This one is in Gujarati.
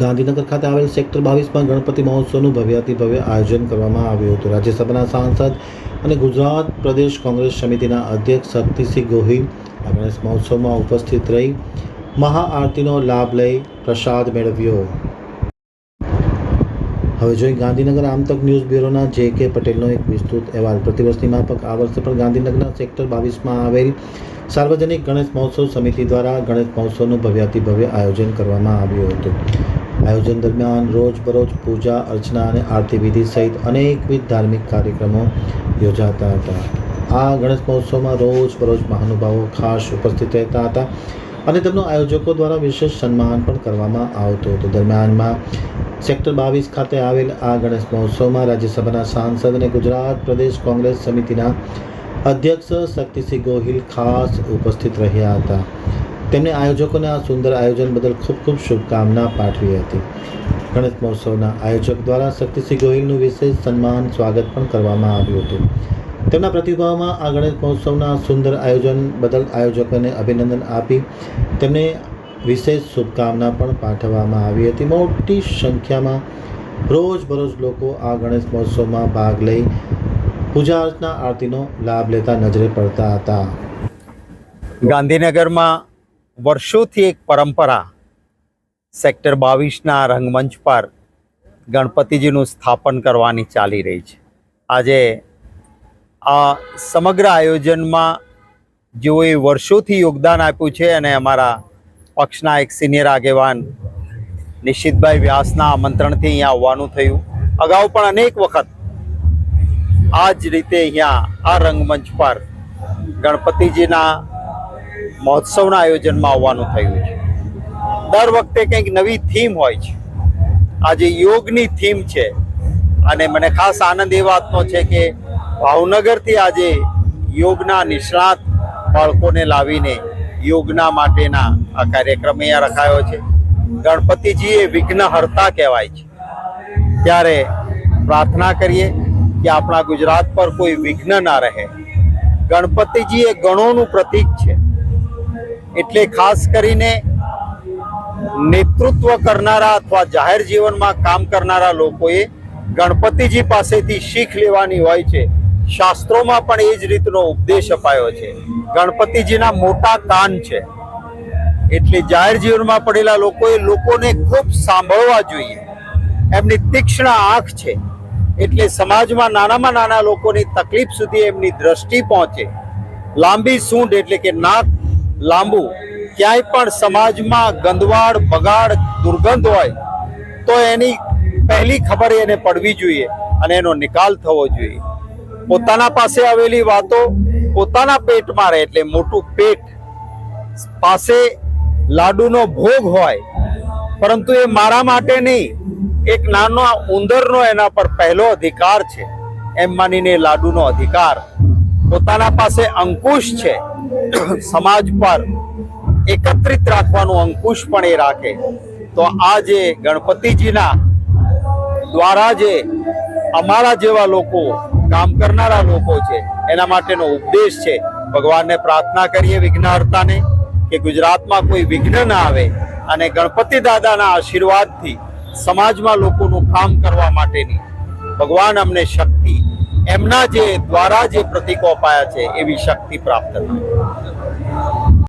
ગાંધીનગર ખાતે આવેલ સેક્ટર બાવીસમાં ગણપતિ મહોત્સવનું ભવ્યાતિભવ્ય આયોજન કરવામાં આવ્યું હતું. રાજ્યસભાના સાંસદ અને ગુજરાત પ્રદેશ કોંગ્રેસ સમિતિના અધ્યક્ષ શક્તિસિંહ ગોહિલ આ ગણેશ મહોત્સવમાં ઉપસ્થિત રહી મહાઆરતીનો લાભ લઈ પ્રસાદ મેળવ્યો. હવે જોઈ ગાંધીનગર આમતક ન્યૂઝ બ્યુરોના જે કે પટેલનો એક વિસ્તૃત અહેવાલ. પ્રતિવર્ષની માફક આ વર્ષે પણ ગાંધીનગરના સેક્ટર બાવીસમાં આવેલ સાર્વજનિક ગણેશ મહોત્સવ સમિતિ દ્વારા ગણેશ મહોત્સવનું ભવ્યાતિભવ્ય આયોજન કરવામાં આવ્યું હતું. આયોજન દરમિયાન રોજબરોજ પૂજા, અર્ચના અને આરતી વિધિ સહિત અનેકવિધ ધાર્મિક કાર્યક્રમો યોજાતા હતા. આ ગણેશ મહોત્સવમાં રોજ બરોજ મહાનુભાવો ખાસ ઉપસ્થિત રહેતા હતા. અને તેમનું આયોજકો દ્વારા વિશેષ સન્માન પણ કરવામાં આવતું હતું. દરમિયાનમાં સેક્ટર બાવીસ ખાતે આવેલ આ ગણેશ મહોત્સવમાં રાજ્યસભાના સાંસદ અને ગુજરાત પ્રદેશ કોંગ્રેસ સમિતિના અધ્યક્ષ શક્તિસિંહ ગોહિલ ખાસ ઉપસ્થિત રહ્યા હતા. તેમણે આયોજકોને આ સુંદર આયોજન બદલ ખૂબ ખૂબ શુભકામના પાઠવી હતી. ગણેશ મહોત્સવના આયોજક દ્વારા શક્તિસિંહ ગોહિલનું વિશેષ સન્માન સ્વાગત પણ કરવામાં આવ્યું હતું. તેમના પ્રતિભાવમાં આ ગણેશ મહોત્સવના સુંદર આયોજન બદલ આયોજકોને અભિનંદન આપી તેમને વિશેષ શુભકામના પણ પાઠવવામાં આવી હતી. મોટી સંખ્યામાં રોજબરોજ લોકો આ ગણેશ મહોત્સવમાં ભાગ લઈ પૂજા અર્ચના, આરતીનો લાભ લેતા નજરે પડતા હતા. ગાંધીનગરમાં વર્ષોથી એક પરંપરા સેક્ટર બાવીસના રંગમંચ પર ગણપતિજીનું સ્થાપન કરવાની ચાલી રહી છે. આજે આ સમગ્ર આયોજનમાં જેઓએ વર્ષોથી યોગદાન આપ્યું છે અને અમારા પક્ષના એક સિનિયર આગેવાન નિશ્ચિતભાઈ વ્યાસના આમંત્રણથી અહીંયા આવવાનું થયું. અગાઉ પણ અનેક વખત આ જ રીતે અહીંયા આ રંગમંચ પર ગણપતિજીના મહોત્સવના આયોજનમાં આવવાનું થયું છે. દર વખતે કંઈક નવી થીમ હોય છે. આજે યોગની થીમ છે. અને મને ખાસ આનંદ એ વાતનો છે કે ભાવનગરથી આજે યોગના નિષ્ણાત બાળકોને લાવીને યોગના માટેના આ કાર્યક્રમ અહીંયા રખાયો છે. ગણપતિજી એ વિઘ્નહર્તા કહેવાય છે. ત્યારે પ્રાર્થના કરીએ કે આપણા ગુજરાત પર કોઈ વિઘ્ન ના રહે. ગણપતિજી એ ગણોનું પ્રતીક છે. એટલે ખાસ કરીને નેતૃત્વ કરનારા અથવા જાહેર જીવનમાં કામ કરનારા લોકોએ ગણપતિજી પાસેથી શીખ લેવાની હોય છે. શાસ્ત્રોમાં પણ એ જ રીતનો ઉપદેશ અપાયો છે. ગણપતિજીના મોટા કાન છે. એટલે જાહેર જીવનમાં પડેલા લોકોએ લોકોને ખૂબ સાંભળવા જોઈએ. એમની તીક્ષ્ણ આંખ છે. એટલે સમાજમાં નાનામાં નાના લોકોની તકલીફ સુધી એમની દ્રષ્ટિ પહોંચે. લાંબી સૂંઢ એટલે કે નાક લાંબુ, ક્યાંય પણ સમાજમાં ગંદવાડ બગાડ, દુર્ગંધ હોય, તો એની પહેલી ખબર એને પડવી જોઈએ અને એનો નિકાલ થવો જોઈએ. પોતાના પાસે આવેલી વાતો પોતાના પેટમાં રહે એટલે મોટું પેટ પાસે લાડુનો ભોગ હોય, પરંતુ એ મારા માટે નહીં, એક નાનો ઉંદરનો એના પર પહેલો અધિકાર છે. એમ માનીને લાડુનો અધિકાર પોતાના પાસે અંકુશ છે. સમાજ પર એકત્રિત રાખવાનું અંકુશ પણ એ રાખે. તો આ જે ગણપતિજીના દ્વારા જે અમારા જેવા લોકો કામ કરનારા લોકો છે. એના માટેનો ઉપદેશ છે. ભગવાનને પ્રાર્થના કરીએ વિઘ્નહર્તાને કે ગુજરાતમાં કોઈ વિઘ્ન ના આવે અને ગણપતિ દાદાના આશીર્વાદથી સમાજમાં લોકોનું કામ કરવા માટેની ભગવાન અમને શક્તિ, એમના જે દ્વારા જે પ્રતીકો અપાયા છે એવી શક્તિ પ્રાપ્ત થાય.